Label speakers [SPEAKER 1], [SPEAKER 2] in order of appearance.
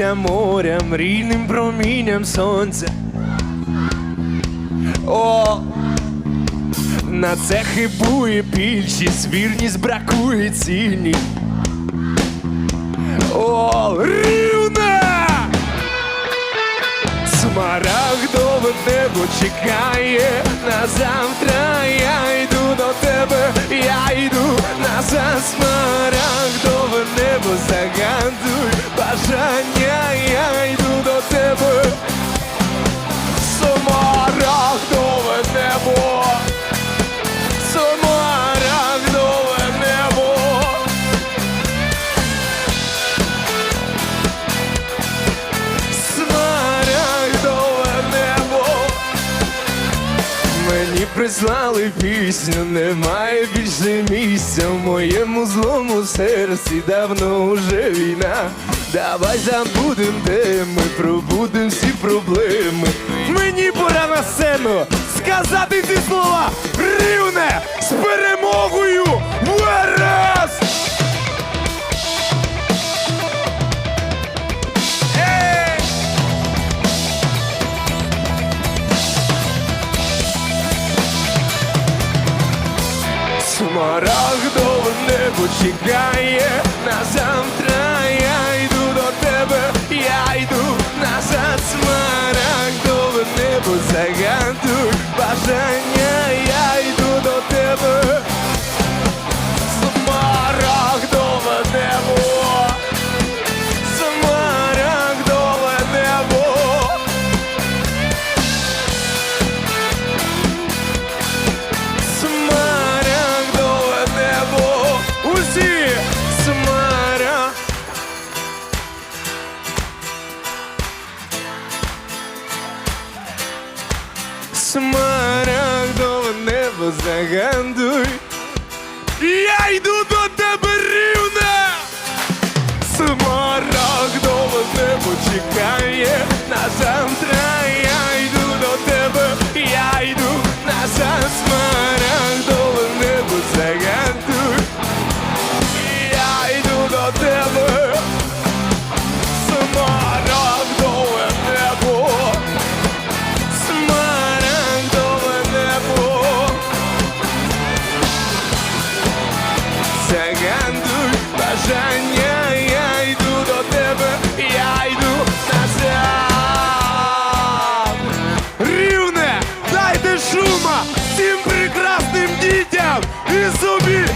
[SPEAKER 1] біля моря, мрійним промінням сонця. О, на це хибує більшість, вірність бракує цінні. О, рівне! Смарагдове небо чекає на завтра. Я йду до тебе, я йду назад. Смарагдове небо загадуй прислали пісню, немає більше місця в моєму злому серці давно уже війна. Давай забудем, де ми пробудем всі проблеми. Смарагдове небо чекає на завтра. Я йду до тебе, я йду Смарагдове небо загандуй. Я йду до собі.